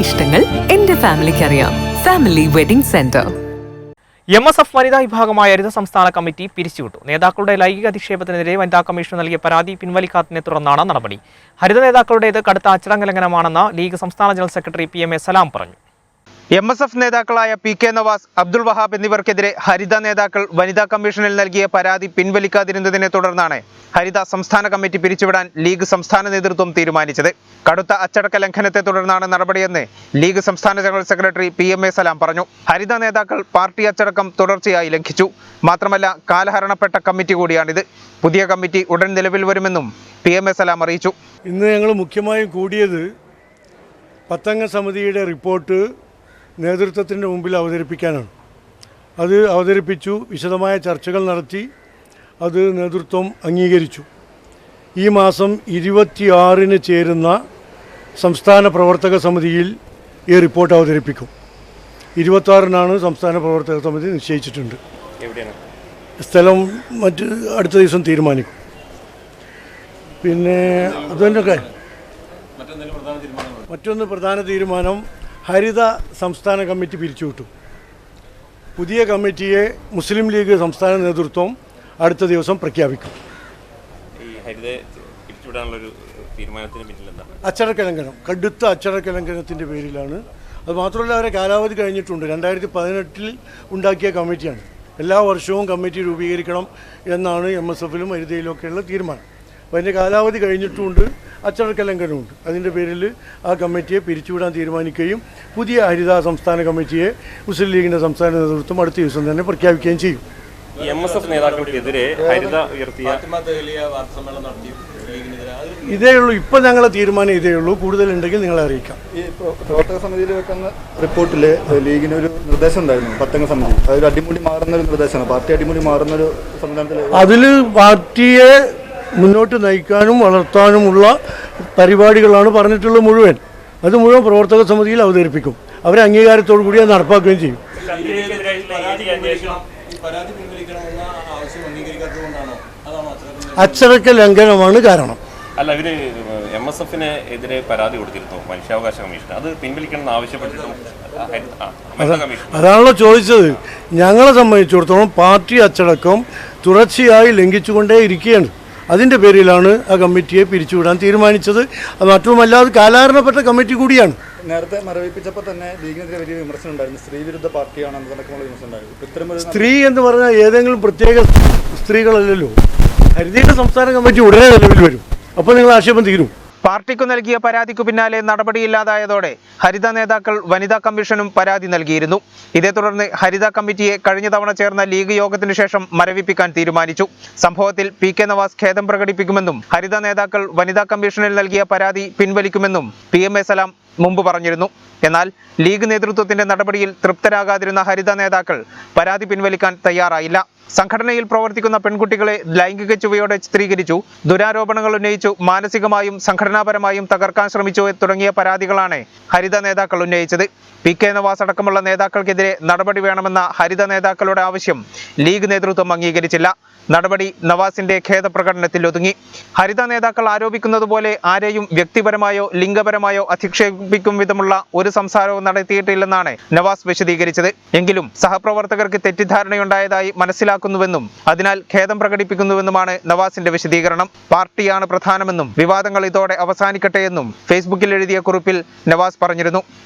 ഇഷ്ടങ്ങൾ എന്റെ ഫാമിലിക്ക് അറിയാം family wedding centre M S F വനിതാ വിഭാഗമായ ഹരിത സംസ്ഥാന കമ്മിറ്റി പിരിച്ചുവിട്ടു. നേതാക്കളുടെ ലൈംഗിക അധിക്ഷേപത്തിനെതിരെ വനിതാ കമ്മീഷൻ നൽകിയ പരാതി പിൻവലിക്കാത്തതിനെ തുടർന്നാണ് നടപടി. ഹരിത നേതാക്കളുടേത് കടുത്ത അച്ചടങ്കലംഘനമാണെന്ന് ലീഗ് സംസ്ഥാന general secretary P M A Salam പറഞ്ഞു. എം എസ് എഫ് നേതാക്കളായ പി കെ നവാസ് അബ്ദുൾ വഹാബ് എന്നിവർക്കെതിരെ ഹരിത നേതാക്കൾ വനിതാ കമ്മീഷനിൽ നൽകിയ പരാതി പിൻവലിക്കാതിരുന്നതിനെ തുടർന്നാണ് ഹരിത സംസ്ഥാന കമ്മിറ്റി പിരിച്ചുവിടാൻ ലീഗ് സംസ്ഥാന നേതൃത്വം തീരുമാനിച്ചത്. കടുത്ത അച്ചടക്ക ലംഘനത്തെ തുടർന്നാണ് നടപടിയെന്ന് ലീഗ് സംസ്ഥാന general secretary P M A Salam പറഞ്ഞു. ഹരിത നേതാക്കൾ പാർട്ടി അച്ചടക്കം തുടർച്ചയായി ലംഘിച്ചു. മാത്രമല്ല കാലഹരണപ്പെട്ട കമ്മിറ്റി കൂടിയാണിത്. പുതിയ കമ്മിറ്റി ഉടൻ നിലവിൽ വരുമെന്നും പി എം എ സലാം അറിയിച്ചു. ഇന്ന് ഞങ്ങൾ മുഖ്യമായും കൂടിയത് പത്തംഗ സമിതിയുടെ റിപ്പോർട്ട് നേതൃത്വത്തിന്റെ മുമ്പിൽ അവതരിപ്പിക്കാനാണ്. അത് അവതരിപ്പിച്ചു വിശദമായ ചർച്ചകൾ നടത്തി അത് നേതൃത്വം അംഗീകരിച്ചു. ഈ മാസം ഇരുപത്തിയാറിന് ചേരുന്ന സംസ്ഥാന പ്രവർത്തക സമിതിയിൽ ഈ റിപ്പോർട്ട് അവതരിപ്പിക്കും. ഇരുപത്താറിനാണ് സംസ്ഥാന പ്രവർത്തക സമിതി നിശ്ചയിച്ചിട്ടുണ്ട്. സ്ഥലം മറ്റ് അടുത്ത ദിവസം തീരുമാനിക്കും. പിന്നെ അതുതന്നെ മറ്റൊന്ന് പ്രധാന തീരുമാനം ഹരിത സംസ്ഥാന കമ്മിറ്റി പിരിച്ചുവിട്ടു. പുതിയ കമ്മിറ്റിയെ മുസ്ലിം ലീഗ് സംസ്ഥാന നേതൃത്വം അടുത്ത ദിവസം പ്രഖ്യാപിക്കും. ഈ ഹരിത പിരിച്ചുവിടാനുള്ളൊരു തീരുമാനത്തിന് പിന്നിൽ എന്താണ്? അച്ചടക്ക ലംഘനം കടുത്ത അച്ചടക്ക ലംഘനത്തിന്റെ പേരിലാണ്. അത് മാത്രമല്ല അവരെ കാലാവധി കഴിഞ്ഞിട്ടുണ്ട്. രണ്ടായിരത്തി പതിനെട്ടിൽ ഉണ്ടാക്കിയ കമ്മിറ്റിയാണ്. എല്ലാ വർഷവും കമ്മിറ്റി രൂപീകരിക്കണം എന്നാണ് എം എസ് എഫിലും ഹരിതയിലും ഒക്കെയുള്ള തീരുമാനം. അപ്പോൾ അതിന്റെ കാലാവധി കഴിഞ്ഞിട്ടുമുണ്ട് അച്ചടക്ക ലംഘനമുണ്ട് അതിന്റെ പേരിൽ ആ കമ്മിറ്റിയെ പിരിച്ചുവിടാൻ തീരുമാനിക്കുകയും പുതിയ ഹരിത സംസ്ഥാന കമ്മിറ്റിയെ മുസ്ലിം ലീഗിന്റെ സംസ്ഥാന നേതൃത്വം അടുത്ത ദിവസം തന്നെ പ്രഖ്യാപിക്കുകയും ചെയ്യും. ഇതേയുള്ളൂ എം എസ് എഫ് നേതാക്കൾക്കെതിരെ ഹരിത ഉയർത്തിയ ഇതേ ഉള്ളൂ. ഇപ്പം ഞങ്ങളെ തീരുമാനം ഇതേ ഉള്ളൂ. കൂടുതലുണ്ടെങ്കിൽ നിങ്ങളെ അറിയിക്കാം. ഈ പ്ര- പ്രവർത്തക സമിതിയിൽ വെക്കുന്ന റിപ്പോർട്ടിൽ ലീഗിന് ഒരു നിർദ്ദേശം ഉണ്ടായിരുന്നു. പത്തംഗ സമിതി. അതൊരു അടിമുടി മാറുന്ന ഒരു നിർദ്ദേശമാണ്. പാർട്ടി അടിമുടി മാറുന്ന ഒരു സംവിധാനത്തിൽ അതിൽ പാർട്ടിയെ മുന്നോട്ട് നയിക്കാനും വളർത്താനുമുള്ള പരിപാടികളാണ് പറഞ്ഞിട്ടുള്ളത് മുഴുവൻ. അത് മുഴുവൻ പ്രവർത്തക സമിതിയിൽ അവതരിപ്പിക്കും. അവരെ അംഗീകാരത്തോടു കൂടി അത് നടപ്പാക്കുകയും ചെയ്യും. അച്ചടക്ക ലംഘനമാണ് കാരണം. അല്ല ഇവർ എം എസ് എഫിന് എതിരെ പരാതി കൊടുത്തിരുന്നു മനുഷ്യാവകാശ കമ്മീഷൻ അത് പിൻവലിക്കണം എന്ന് ആവശ്യപ്പെട്ടിട്ടും അതാണല്ലോ ചോദിച്ചത്. ഞങ്ങളെ സംബന്ധിച്ചിടത്തോളം പാർട്ടി അച്ചടക്കം തുടർച്ചയായി ലംഘിച്ചുകൊണ്ടേ ഇരിക്കുകയാണ് അതിന്റെ പേരിലാണ് ആ കമ്മിറ്റിയെ പിരിച്ചുവിടാൻ തീരുമാനിച്ചത്. അത് മറ്റുമല്ല അത് കാലാരണപ്പെട്ട കമ്മിറ്റി കൂടിയാണ്. നേരത്തെ മരവിപ്പിച്ചപ്പോൾ തന്നെ ലീഗിനെതിരെ വലിയ വിമർശനം ഉണ്ടായിരുന്നു. സ്ത്രീ വിരുദ്ധ വിമർശനം ഉണ്ടായിരുന്നു സ്ത്രീ എന്ന് പറഞ്ഞാൽ ഏതെങ്കിലും പ്രത്യേക സ്ത്രീകളല്ലല്ലോ. ഹരിതയുടെ സംസ്ഥാന കമ്മിറ്റി ഉടനെ നിലവിൽ വരും. അപ്പോൾ നിങ്ങൾ ആക്ഷേപം തീരും. പാർട്ടിക്കു നൽകിയ പരാതിക്കു പിന്നാലെ നടപടിയില്ലാതായതോടെ ഹരിത നേതാക്കൾ വനിതാ കമ്മീഷനും പരാതി നൽകിയിരുന്നു. ഇതേ തുടർന്ന് ഹരിത കമ്മിറ്റിയെ കഴിഞ്ഞ തവണ ചേർന്ന ലീഗ് യോഗത്തിനു ശേഷം മരവിപ്പിക്കാൻ തീരുമാനിച്ചു. സംഭവത്തിൽ പി കെ നവാസ് ഖേദം പ്രകടിപ്പിക്കുമെന്നും ഹരിത നേതാക്കൾ വനിതാ കമ്മീഷനിൽ നൽകിയ പരാതി പിൻവലിക്കുമെന്നും പി എം എ സലാം മുമ്പ് പറഞ്ഞിരുന്നു. എന്നാൽ ലീഗ് നേതൃത്വത്തിന്റെ നടപടിയിൽ തൃപ്തരാകാതിരുന്ന ഹരിത നേതാക്കൾ പരാതി പിൻവലിക്കാൻ തയ്യാറായില്ല. സംഘടനയിൽ പ്രവർത്തിക്കുന്ന പെൺകുട്ടികളെ ലൈംഗിക ചുവയോടെ ചിത്രീകരിച്ചു ദുരാരോപണങ്ങൾ ഉന്നയിച്ചു മാനസികമായും സംഘടനാപരമായും തകർക്കാൻ ശ്രമിച്ചു തുടങ്ങിയ പരാതികളാണ് ഹരിത നേതാക്കൾ ഉന്നയിച്ചത്. പി കെ നവാസ് അടക്കമുള്ള നേതാക്കൾക്കെതിരെ നടപടി വേണമെന്ന ഹരിത നേതാക്കളുടെ ആവശ്യം ലീഗ് നേതൃത്വം അംഗീകരിച്ചില്ല. നടപടി നവാസിന്റെ ഖേദപ്രകടനത്തിൽ ഒതുങ്ങി. ഹരിത നേതാക്കൾ ആരോപിക്കുന്നത് പോലെ ആരെയും വ്യക്തിപരമായോ ലിംഗപരമായോ അധിക്ഷേപിക്കും വിധമുള്ള ഒരു സംസാരവും നടത്തിയിട്ടില്ലെന്നാണ് നവാസ് വിശദീകരിച്ചത്. എങ്കിലും സഹപ്രവർത്തകർക്ക് തെറ്റിദ്ധാരണയുണ്ടായതായി മനസ്സിലാക്കുന്നുവെന്നും അതിനാൽ ഖേദം പ്രകടിപ്പിക്കുന്നുവെന്നുമാണ് നവാസിന്റെ വിശദീകരണം. പാർട്ടിയാണ് പ്രധാനമെന്നും വിവാദങ്ങൾ ഇതോടെ അവസാനിക്കട്ടെ എന്നും ഫേസ്ബുക്കിൽ എഴുതിയ കുറിപ്പിൽ നവാസ് പറഞ്ഞിരുന്നു.